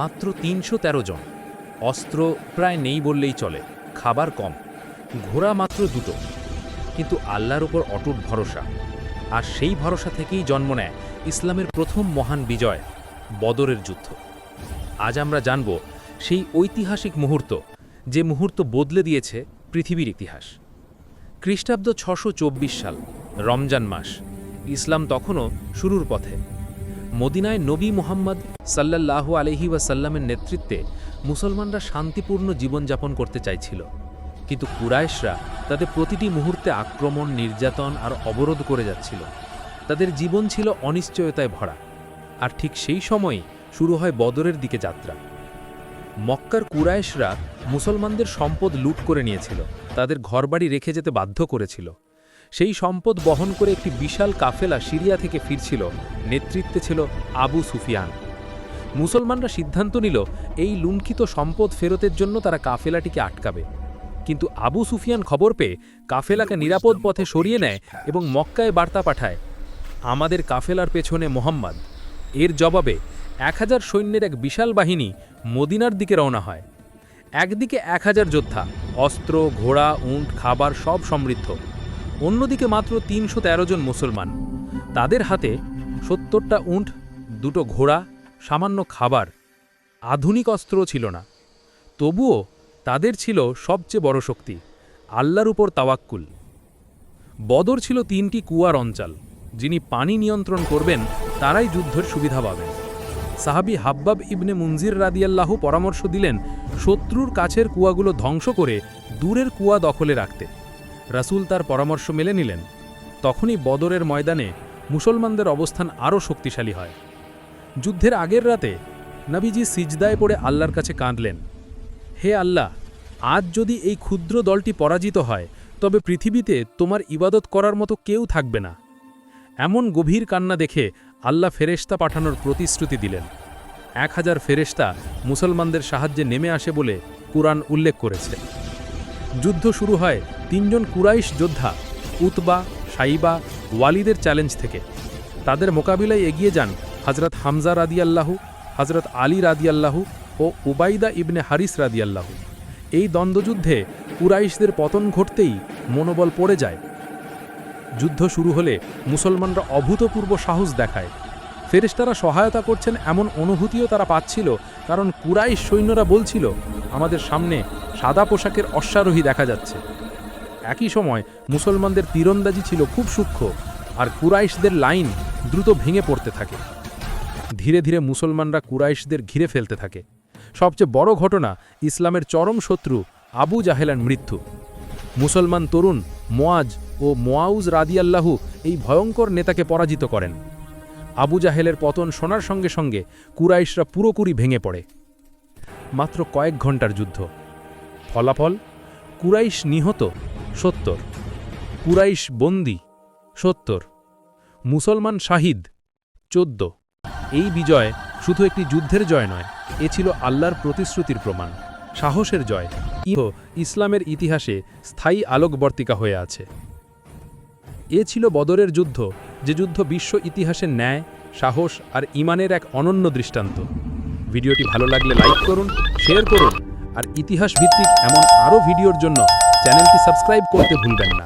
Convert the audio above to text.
মাত্র তিনশো তেরো জন। অস্ত্র প্রায় নেই বললেই চলে, খাবার কম, ঘোড়া মাত্র দুটো। কিন্তু আল্লাহর উপর অটুট ভরসা, আর সেই ভরসা থেকেই জন্ম নেয় ইসলামের প্রথম মহান বিজয়, বদরের যুদ্ধ। আজ আমরা জানব সেই ঐতিহাসিক মুহূর্ত, যে মুহূর্ত বদলে দিয়েছে পৃথিবীর ইতিহাস। খ্রিস্টাব্দ ছশো সাল, রমজান মাস, ইসলাম তখনও শুরুর পথে। মদিনায় নবী মুহাম্মদ সাল্লাল্লাহু আলহি ওয়াসাল্লামের নেতৃত্বে মুসলমানরা শান্তিপূর্ণ জীবনযাপন করতে চাইছিল। কিন্তু কুরাইশরা তাদের প্রতিটি মুহূর্তে আক্রমণ, নির্যাতন আর অবরোধ করে যাচ্ছিল। তাদের জীবন ছিল অনিশ্চয়তায় ভরা। আর ঠিক সেই সময়ই শুরু হয় বদরের দিকে যাত্রা। মক্কার কুরাইশরা মুসলমানদের সম্পদ লুট করে নিয়েছিল। তাদের ঘরবাড়ি রেখে যেতে বাধ্য করেছিল। সেই সম্পদ বহন করে একটি বিশাল কাফেলা সিরিয়া থেকে ফিরছিল। নেতৃত্বে ছিল আবু সুফিয়ান। মুসলমানরা সিদ্ধান্ত নিল, এই লুণ্ঠিত সম্পদ ফেরতের জন্য তারা কাফেলাটিকে আটকাবে। কিন্তু আবু সুফিয়ান খবর পেয়ে কাফেলাকে নিরাপদ পথে সরিয়ে নেয় এবং মক্কায় বার্তা পাঠায়, আমাদের কাফেলার পেছনে মোহাম্মদ। এর জবাবে এক হাজার সৈন্যের এক বিশাল বাহিনী মদিনার দিকে রওনা হয়। একদিকে এক হাজার যোদ্ধা, অস্ত্র, ঘোড়া, উঁট, খাবার সব সমৃদ্ধ। অন্যদিকে মাত্র তিনশো তেরো জন মুসলমান। তাদের হাতে সত্তরটা উঁট, দুটো ঘোড়া, সামান্য খাবার, আধুনিক অস্ত্র ছিল না। তবুও তাদের ছিল সবচেয়ে বড় শক্তি, আল্লাহর উপর তাওয়াক্কুল। বদর ছিল তিনটি কুয়ার অঞ্চল, যিনি পানি নিয়ন্ত্রণ করবেন, তারাই যুদ্ধের সুবিধা পাবেন। সাহাবি হাব্বাব ইবনে মুনজির রাদিয়াল্লাহু পরামর্শ দিলেন, শত্রুর কাছের কুয়াগুলো ধ্বংস করে দূরের কুয়া দখলে রাখতে। রাসূল তার পরামর্শ মেলে নিলেন। তখনই বদরের ময়দানে মুসলমানদের অবস্থান আরও শক্তিশালী হয়। যুদ্ধের আগের রাতে নবীজি সিজদায় পড়ে আল্লাহর কাছে কাঁদলেন। হে আল্লাহ, আজ যদি এই ক্ষুদ্র দলটি পরাজিত হয়, তবে পৃথিবীতে তোমার ইবাদত করার মতো কেউ থাকবে না। এমন গভীর কান্না দেখে আল্লাহ ফেরেশতা পাঠানোর প্রতিশ্রুতি দিলেন। এক হাজার ফেরেশতা মুসলমানদের সাহায্যে নেমে আসে বলে কুরআন উল্লেখ করেছে। যুদ্ধ শুরু হয় তিনজন কুরাইশ যোদ্ধা, উতবা, সাইবা, ওয়ালিদের চ্যালেঞ্জ থেকে। তাদের মোকাবিলায় এগিয়ে যান হজরত হামজা রাদিয়াল্লাহু হজরত আলী রাদিয়াল্লাহু ও উবাইদা ইবনে হারিস রাদিয়াল্লাহু। এই দ্বন্দ্বযুদ্ধে কুরাইশদের পতন ঘটতেই মনোবল পড়ে যায়। যুদ্ধ শুরু হলে মুসলমানরা অভূতপূর্ব সাহস দেখায়। ফেরেশতারা সহায়তা করছেন এমন অনুভূতিও তারা পাচ্ছিল, কারণ কুরাইশ সৈন্যরা বলছিল আমাদের সামনে সাদা পোশাকের অশ্বারোহী দেখা যাচ্ছে। একই সময় মুসলমানদের তীরন্দাজি ছিল খুব সূক্ষ্ম আর কুরাইশদের লাইন দ্রুত ভেঙে পড়তে থাকে। ধীরে ধীরে মুসলমানরা কুরাইশদের ঘিরে ফেলতে থাকে। সবচেয়ে বড় ঘটনা ইসলামের চরম শত্রু আবু জাহেলার মৃত্যু। মুসলমান তরুণ মোয়াজ ও মোয়াউজ রাদিয়াল্লাহু এই ভয়ঙ্কর নেতাকে পরাজিত করেন। আবু জাহেলের পতন শোনার সঙ্গে সঙ্গে কুরাইশরা পুরোপুরি ভেঙে পড়ে। মাত্র কয়েক ঘণ্টার যুদ্ধ। ফলাফল, কুরাইশ নিহত সত্তর, কুরাইশ বন্দি সত্তর, মুসলমান শাহিদ চোদ্দ। এই বিজয় শুধু একটি যুদ্ধের জয় নয়, এ ছিল আল্লাহর প্রতিশ্রুতির প্রমাণ, সাহসের জয়। ইহো, ইসলামের ইতিহাসে স্থায়ী আলোকবর্তিকা হয়ে আছে। এ ছিল বদরের যুদ্ধ, যে যুদ্ধ বিশ্ব ইতিহাসের ন্যায়, সাহস আর ইমানের এক অনন্য দৃষ্টান্ত। ভিডিওটি ভালো লাগলে লাইক করুন শেয়ার করুন, আর ইতিহাস ভিত্তিক এমন আরও ভিডিওর জন্য চ্যানেলটি সাবস্ক্রাইব করতে ভুলবেন না।